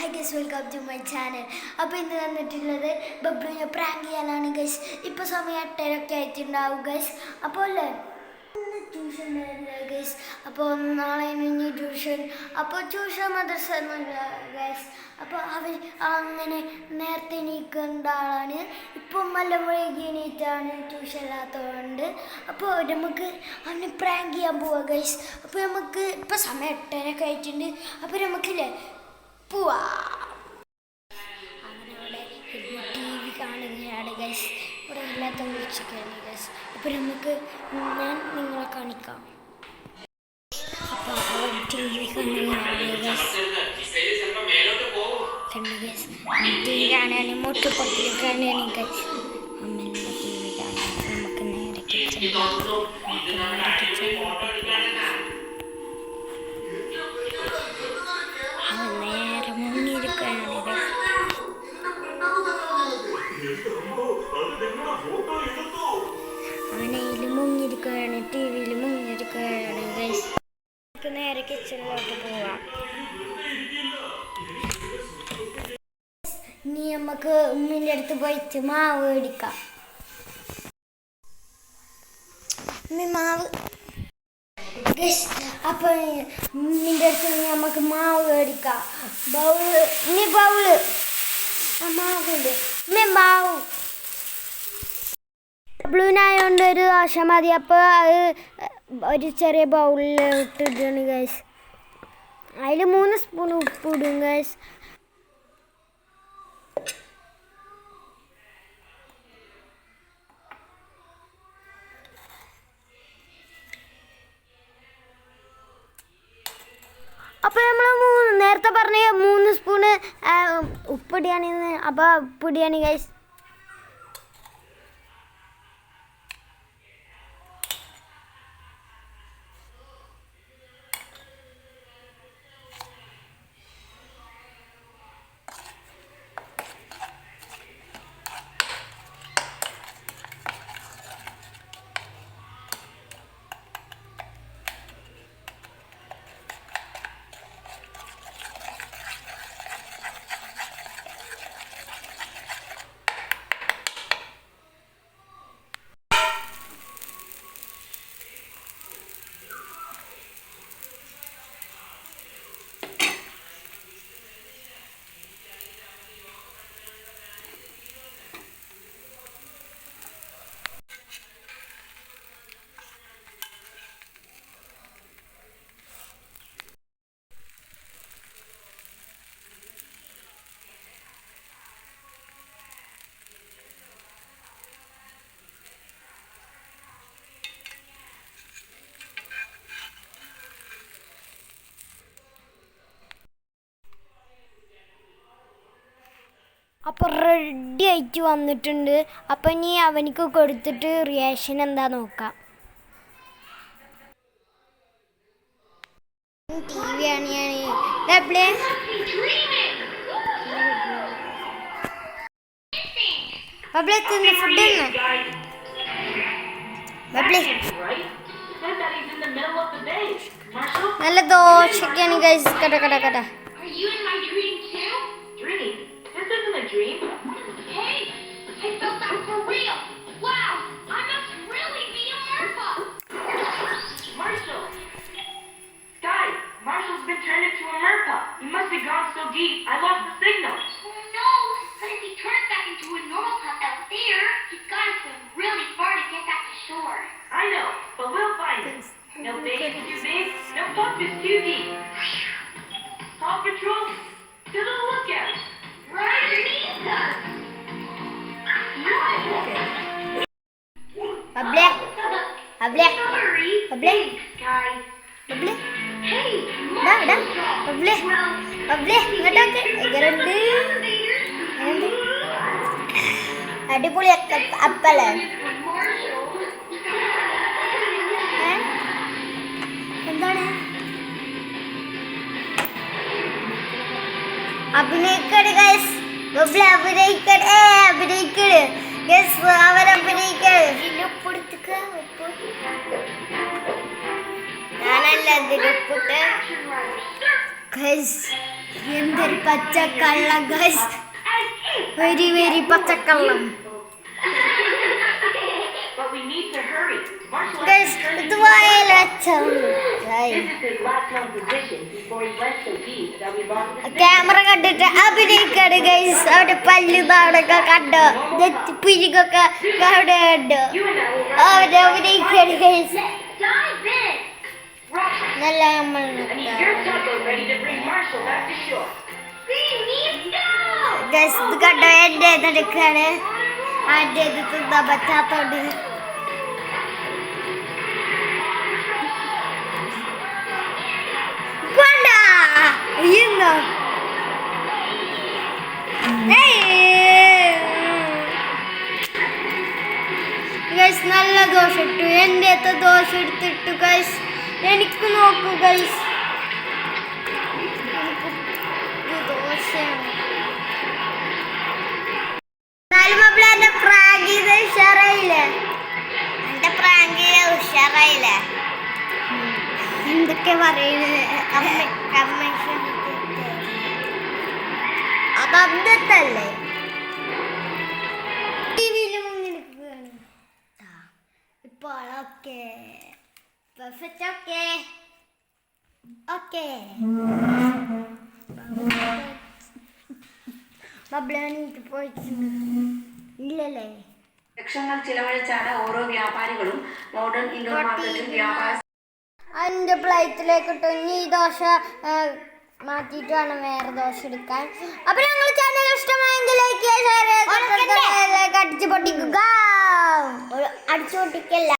Hi guys welcome to my channel അപ്പോൾ ഇന്ന് തന്നിട്ടുള്ളത് ബബ്ലുവിനെ പ്രാങ്ക് ചെയ്യാനാണ് ഗൈസ് ഇപ്പോൾ സമയം എട്ടരൊക്കെ ആയിട്ടുണ്ടാവും ഗൈസ് അപ്പോൾ അല്ലേ? ഇന്ന് ട്യൂഷൻ ഗൈസ് അപ്പോൾ നാളെ ഇനി ട്യൂഷൻ അപ്പോൾ ട്യൂഷൻ മദ്രസ ഗൈസ് അപ്പോൾ അവർ അങ്ങനെ നേരത്തെ എണീക്കേണ്ട ആളാണ്. ഇപ്പം നല്ല വൈകി എണീറ്റാണ് ട്യൂഷൻ ഇല്ലാത്തതുകൊണ്ട്. അപ്പോൾ നമുക്ക് അവന് പ്രാങ്ക് ചെയ്യാൻ പോവാം ഗൈസ് അപ്പോൾ നമുക്ക് ഇപ്പോൾ സമയം എട്ടരൊക്കെ ആയിട്ടുണ്ട്. അപ്പോൾ നമുക്കില്ലേ പോവാ അങ്ങനെ അവിടെ ടി വി കാണുകയാണ് ഗൈസ് ഇവിടെ അപ്പോൾ നമുക്ക് ഞാൻ നിങ്ങളെ കാണിക്കാം. അപ്പോൾ അവൻ ടി വി കാണുകയാണ് ഗൈസ് കണ്ടു ഗൈസ് ടി വി കാണാൻ മുട്ട് പൊട്ടിക്കാനാണ് ഗൈസ് അമ്മയുടെ ടി വി നമുക്ക് നേരെ കിച്ചൺ നമുക്ക് അവനയിൽ മുങ്ങിയിരിക്കുകയാണ് ടി വിയിൽ മുങ്ങിയിരിക്കുകയാണ് ഗൈസ് നേരെ കിച്ചണിലോട്ട് പോവാം. ഇനി നമുക്ക് ഉമ്മിന്റെ അടുത്ത് പോയിട്ട് മാവ് മേടിക്കാം. ഉമ്മി മാവ്. അപ്പൊ ഉമ്മിന്റെ അടുത്ത് നമുക്ക് മാവ് മേടിക്കാം. ബൗൾ ഇനി ബൗൾ. ആ മാവുണ്ട്. ഉമ്മി മാവ് ബ്ലൂനായോണ്ട് ഒരു ദോശ മതി. അപ്പോൾ അത് ഒരു ചെറിയ ബൗളിൽ ഇട്ടിട്ടാണ് ഗൈസ് അതിൽ മൂന്ന് സ്പൂൺ ഉപ്പ് ഇടും ഗൈസ് അപ്പോൾ നമ്മൾ മൂന്ന് നേരത്തെ പറഞ്ഞ മൂന്ന് സ്പൂണ് ഉപ്പടിയാണ് അപ്പോൾ ഉപ്പിടിയാണ് ഗൈസ് അപ്പോൾ റെഡി ആയിട്ട് വന്നിട്ടുണ്ട്. അപ്പം ഇനി അവനിക്ക് കൊടുത്തിട്ട് റിയാക്ഷൻ എന്താ നോക്കാം. ടി വി ആണ് ഞാൻ. ബബ്ലെ തിന്ന് ഫുഡ് തിന്ന് ബബ്ലെ. നല്ല ദോശയൊക്കെയാണ് കട കട കട. Is too deep. Paw Patrol, to the lookout. Right underneath us. Guys. ബബ്ലെ Hey, ഇതാ ഇതാ Marshall. ബബ്ലെ ബബ്ലെ ഇങ്ങോട്ടൊക്കെ എങ്ങനെയുണ്ട് അടിപൊളി അപ്പല്ലേ അഭിനയിക്കട് ഗൈസ് ബബ്ലെ അഭിനയിക്കട്. ഏ അഭിനയിക്കട്. ഗൈസ് അവർ അഭിനയിക്കട്. ഞാനല്ല ഇതിൽ ഉപ്പിട്ട് ഗൈസ് എന്തൊരു പച്ചക്കള്ള ഗൈസ് വെരി വെരി പച്ചക്കള്ളം. ഗൈസ് ഇത് into ക്യാമറ കണ്ടിട്ട് അഭിനയിക്കാണ് ഗൈസ് അവിടെ പല്ല് നാടൊക്കെ കണ്ടോ പിരികൊക്കെ അവിടെ കണ്ടോ അവിടെ അഭിനയിക്കാണ് ഗൈസ്. നല്ല നമ്മൾ. ഗൈസ് ഇത് കണ്ടോ എന്റെ നടക്കാണ് അതിന്റെ ഇത് തിന്നാൻ പറ്റാത്തോണ്ട് ഇന്നോ ഗൈസ് നല്ല ദോശ ഇട്ടു. എന്റെ അത്ത ദോശ എടുത്തിട്ടു ഗൈസ് എനിക്ക് നോക്കൂ ഗൈസ് ദോശയാണ്. പറയുന്നത്? അപ്പോൾ മുങ്ങിനിൽക്കുകയാണ് ഇപ്പോൾ ഓക്കെ പെർഫെക്റ്റ് ഓക്കെ ഓക്കെ ബബ്ലാണിട്ട് പോയിട്ടുണ്ട് ഇല്ലല്ലേ? ലക്ഷങ്ങൾ ചിലവഴിച്ചാണ് ഓരോ വ്യാപാരികളും മോഡേൺ ഇൻഡോർ മാർക്കറ്റിൽ വ്യാപാര അതിന്റെ പ്ലേറ്റിലേക്ക് ഇട്ടു ഇനി ഈ ദോശ മാറ്റിയിട്ട് വേണം വേറെ ദോശ എടുക്കാൻ. അപ്പൊ ഞങ്ങൾ ചാനൽ ഇഷ്ടമായെങ്കിൽ ലൈക്ക് അടിച്ചു പൊട്ടിക്കുക. അടിച്ചു പൊട്ടിക്കല്ല.